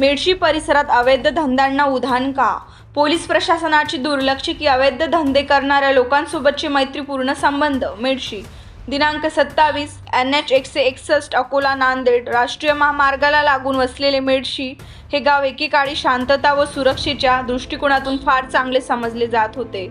मेडशी परिसरात अवैध धंद्यांना उधाण का? पोलीस प्रशासनाची दुर्लक्ष की अवैध धंदे करणाऱ्या लोकांसोबतचे मैत्रीपूर्ण संबंध? मेडशी. दिनांक सत्तावीस एन एच एकशे एकसष्ट अकोला नांदेड राष्ट्रीय महामार्गाला लागून वसलेले मेडशी हे गाव एकेकाळी शांतता व सुरक्षेच्या दृष्टिकोनातून फार चांगले समजले जात होते.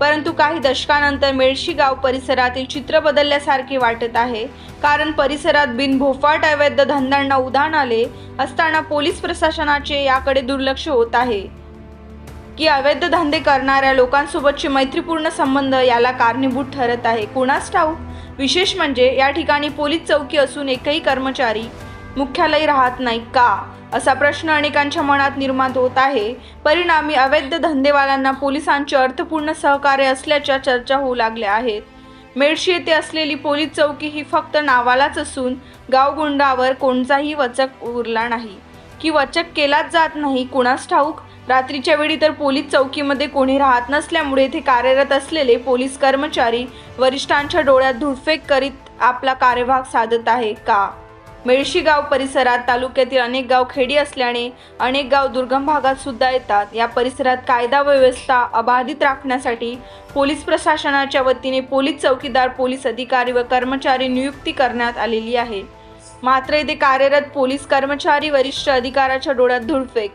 परंतु काही दशकानंतर मेळशी गाव परिसरातील चित्र बदलल्यासारखे वाटत आहे. कारण परिसरात बिनभोफाट अवैध धंद्यांना उधाण आले असताना पोलीस प्रशासनाचे याकडे दुर्लक्ष होत आहे. की अवैध धंदे करणाऱ्या लोकांसोबतचे मैत्रीपूर्ण संबंध याला कारणीभूत ठरत आहे. कुणास ठाऊ विशेष म्हणजे या ठिकाणी पोलीस चौकी असून एकही कर्मचारी मुख्यालय राहत नाही का? असा प्रश्न अनेकांच्या मनात निर्माण होत आहे. परिणामी अवैध धंदेवाल्यांना पोलिसांचे अर्थपूर्ण सहकार्य असल्याच्या चर्चा होऊ लागल्या आहेत. मेडशी येथे असलेली पोलीस चौकी ही फक्त नावालाच असून गावगुंडावर कोणताही वचक उरला नाही. की वचक केलाच जात नाही कुणास ठाऊक? रात्रीच्या वेळी तर पोलीस चौकीमध्ये कोणी राहत नसल्यामुळे येथे कार्यरत असलेले पोलीस कर्मचारी वरिष्ठांच्या डोळ्यात धुडफेक करीत आपला कार्यभाग साधत आहे का? मेळशी गाव परिसरात तालुक्यातील अनेक गाव खेडी असल्याने अनेक गाव दुर्गम भागात सुद्धा येतात. या परिसरात कायदा व्यवस्था अबाधित राखण्यासाठी पोलीस प्रशासनाच्या वतीने पोलीस चौकीदार पोलीस अधिकारी व कर्मचारी नियुक्ती करण्यात आलेली आहे. मात्र येथे कार्यरत पोलीस कर्मचारी वरिष्ठ अधिकाऱ्याच्या डोळ्यात धुळफेक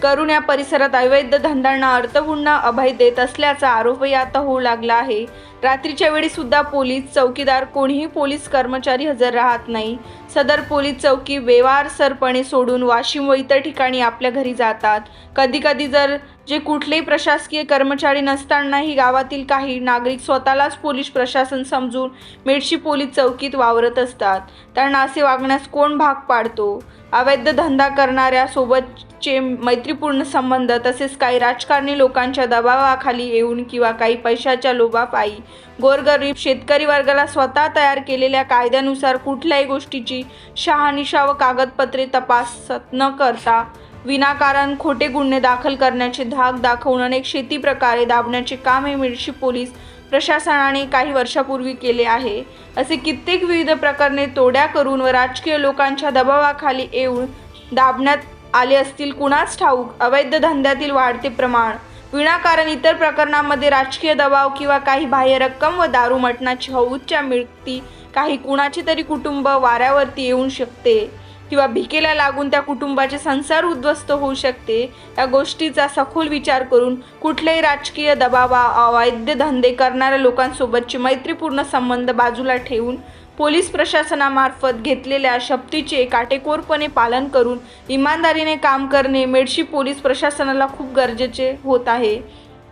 करून या परिसरात अवैध धंद्यांना अर्थपूर्ण अभय देत असल्याचा आरोपही आता होऊ लागला आहे. रात्रीच्या वेळी सुद्धा पोलीस चौकीदार कोणीही पोलीस कर्मचारी हजर राहत नाही. सदर पोलीस चौकी बेवारसरपणे सोडून वाशिम व इतर ठिकाणी आपल्या घरी जातात. कधीकधी जर जे कुठलेही प्रशासकीय कर्मचारी नसतानाही गावातील काही नागरिक स्वतःलाच पोलीस प्रशासन समजून मेडशी पोलीस चौकीत वावरत असतात. त्यांना असे वागण्यास कोण भाग पाडतो? अवैध धंदा करणाऱ्या सोबतचे मैत्रीपूर्ण संबंध तसेच काही राजकारणी लोकांच्या दबावाखाली येऊन किंवा काही पैशाच्या लोभापायी गोरगरीब शेतकरी वर्गाला स्वतः तयार केलेल्या कायद्यानुसार कुठल्याही गोष्टीची शहानिशा व कागदपत्रे तपासत न करता विनाकारण खोटे गुन्हे दाखल करण्याचे धाक दाखवून अनेक शेती प्रकारे दाबण्याचे काम हे मिरशी पोलीस प्रशासनाने काही वर्षापूर्वी केले आहे. असे कित्येक विविध प्रकरणे तोड्या करून व राजकीय लोकांच्या दबावाखाली येऊन दाबण्यात आले असतील कुणास ठाऊक? अवैध धंद्यातील वाढते प्रमाण विनाकारण इतर प्रकरणांमध्ये राजकीय दबाव किंवा काही बाह्य रक्कम व दारू मटणाची हौच्या मिळती काही कुणाचे तरी कुटुंब वाऱ्यावरती येऊ शकते. किंवा भिकेला लागून त्या कुटुंबाचे संसार उद्ध्वस्त होऊ शकते या गोष्टीचा सखोल विचार करून कुठल्याही राजकीय दबावा अवैध धंदे करणाऱ्या लोकांसोबतचे मैत्रीपूर्ण संबंध बाजूला ठेवून पोलीस प्रशासनामार्फत घेतलेल्या शक्तीचे काटेकोरपणे पालन करून इमानदारीने काम करणे मेडशी पोलीस प्रशासनाला खूप गरजेचे होत आहे.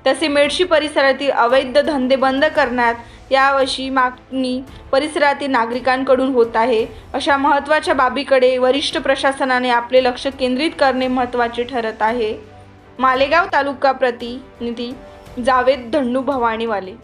तसे मेडशी परिसरातील अवैध धंदे बंद करण्यात यावर्षी मागणी परिसरातील नागरिकांकडून होत आहे. अशा महत्त्वाच्या बाबीकडे वरिष्ठ प्रशासनाने आपले लक्ष केंद्रित करणे महत्त्वाचे ठरत आहे. मालेगाव तालुका प्रतिनिधी जावेद धन्नू भवानीवाले.